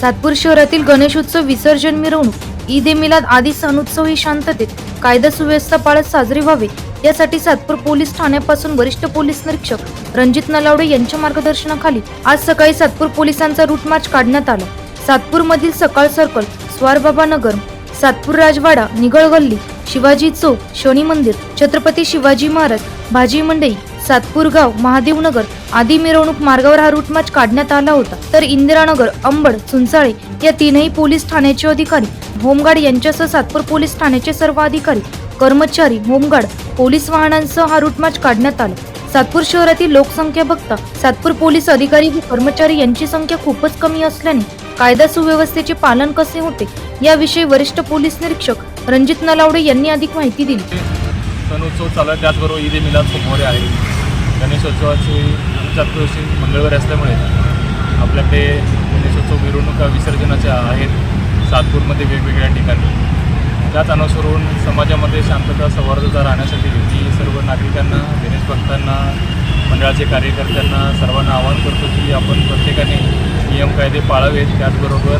सातपूर शहरातील गणेशोत्सव विसर्जन मिरवणूक ईद ए मिलाद आदी सणोत्सव ही शांततेत कायदा सुव्यवस्था पाळत साजरे व्हावे यासाठी सातपूर पोलीस ठाण्यापासून वरिष्ठ पोलीस निरीक्षक रणजित नलावडे यांच्या मार्गदर्शनाखाली आज सकाळी सातपूर पोलिसांचा रूट मार्च काढण्यात आला. सातपूर मधील सकाळ सर्कल स्वारबाबा नगर सातपूर राजवाडा निगळ गल्ली शिवाजी चौक शनी मंदिर छत्रपती शिवाजी महाराज भाजी मंडई सातपूर गाव आदी मिरवणूक मार्गावर हा रूटमार्च काढण्यात आला होता. तर इंदिरानगर अंबड चुंचाळे या तीनही पोलीस ठाण्याचे अधिकारी होमगार्ड यांच्यासह सातपूर पोलीस ठाण्याचे सर्व अधिकारी कर्मचारी होमगार्ड पोलीस वाहनांसह हा रूटमार्च काढण्यात आला. सातपूर शहरातील लोकसंख्या बघता सातपूर पोलीस अधिकारी व कर्मचारी यांची संख्या खूपच कमी असल्याने कायदा सुव्यवस्थेचे पालन कसे होते याविषयी वरिष्ठ पोलीस निरीक्षक रणजित नलावडे यांनी अधिक माहिती दिली. सण उत्सव चालू आहे त्याचबरोबर ईद मिलाद सोमवारी आहे. गणेशोत्सवाची चतुर्थी मंगळवारी असल्यामुळे आपल्याकडे गणेशोत्सव मिरवणुका विसर्जनाच्या आहेत. सातपूरमध्ये वेगवेगळ्या ठिकाणी. त्याच अनुसरून समाजामध्ये शांतता सौहार्दता राहण्यासाठी मी सर्व नागरिकांना गणेश भक्तांना मंडळाचे कार्यकर्त्यांना सर्वांना आवाहन करतो की आपण प्रत्येकाने नियम कायदे पाळावेत. त्याचबरोबर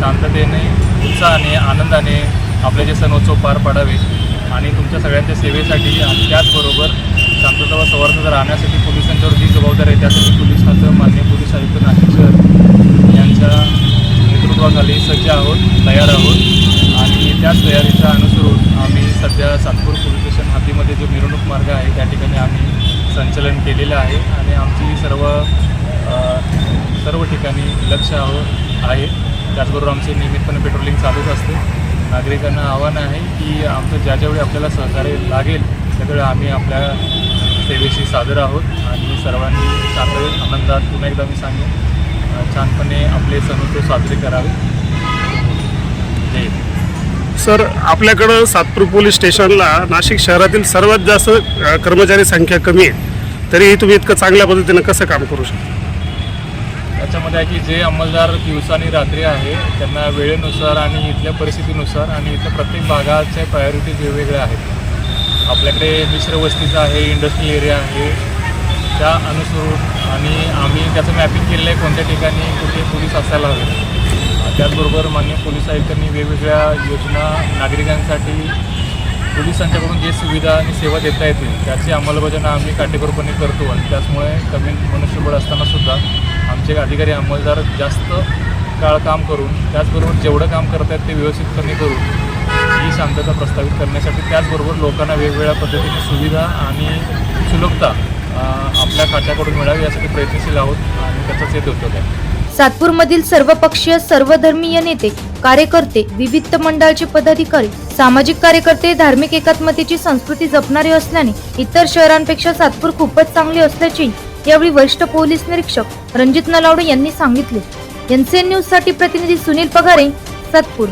शांततेने उत्साहाने आनंदाने आपले जे सणोत्सव पार पाडावेत आणि तुमच्या सगळ्यांच्या सेवेसाठी आणि त्याचबरोबर शांतता व सौहार्दता राहण्यासाठी पोलिसांच्यावर जी जबाबदारी आहे त्यासाठी पोलीस खातं मान्य पोलीस आयुक्त नाशिक शहर यांच्या नेतृत्वाखाली सज्ज आहोत तयार आहोत. आणि त्याच तयारीचा अनुसरून आम्ही सध्या सातपूर पोलीस स्टेशन हातीमध्ये जो मिरवणूक मार्ग आहे त्या ठिकाणी आम्ही संचलन केलेलं आहे. आणि आमची सर्व सर्व ठिकाणी लक्ष आहे त्याचबरोबर आमचे नियमितपणे पेट्रोलिंग चालूच असते. नागरिकांना आव्हान आहे की आमचं ज्या ज्यावेळी आपल्याला सहकार्य लागेल त्यावेळी आम्ही आपल्या सेवेशी सादर आहोत. आणि सर्वांनी शांत आनंदात पुन्हा एकदा मी सांगेन छानपणे आपले सण उत्सव साजरे करावे. जय सर आपल्याकडं सातपूर पोलीस स्टेशनला नाशिक शहरातील सर्वात जास्त कर्मचारी संख्या कमी आहे. तरीही तुम्ही इतकं चांगल्या पद्धतीनं कसं काम करू शकता? त्याच्यामध्ये आहे की जे अंमलदार दिवसा आणि रात्री आहे त्यांना वेळेनुसार आणि इथल्या परिस्थितीनुसार आणि इथल्या प्रत्येक भागाचे प्रायोरिटीज वेगवेगळ्या आहेत. आपल्याकडे मिश्र वस्तीचा आहे इंडस्ट्रियल एरिया आहे. त्या अनुसरून आणि आम्ही त्याचं मॅपिंग केलेलं आहे कोणत्या ठिकाणी कुठे पोलीस असायला हवे. त्याचबरोबर मान्य पोलीस आयुक्तांनी वेगवेगळ्या योजना नागरिकांसाठी पोलिसांच्याकडून जे सुविधा आणि सेवा देता येतील त्याची अंमलबजावणी आम्ही काटेकोरपणे करतो आणि त्याचमुळे कमी मनुष्यबळ असताना सुद्धा आमचे अधिकारी अंमलदार जास्त काळ काम करून त्याचबरोबर जेवढं काम करत आहेत ते व्यवस्थितपणे करून ही शांतता प्रस्थापित करण्यासाठी त्याचबरोबर लोकांना वेगवेगळ्या पद्धतीची सुविधा आणि सुलभता आपल्या खात्याकडून मिळावी यासाठी प्रयत्नशील आहोत आणि त्याचाच हे उद्योग आहे. सातपूरमधील सर्व पक्षीय नेते कार्यकर्ते विविध मंडळाचे पदाधिकारी सामाजिक कार्यकर्ते धार्मिक एकात्मतेची संस्कृती जपणारे असल्याने इतर शहरांपेक्षा सातपूर खूपच चांगले असल्याची यावेळी वरिष्ठ पोलीस निरीक्षक रणजित नलावडे यांनी सांगितले. एनसीएन न्यूजसाठी प्रतिनिधी सुनील पगारे सातपूर.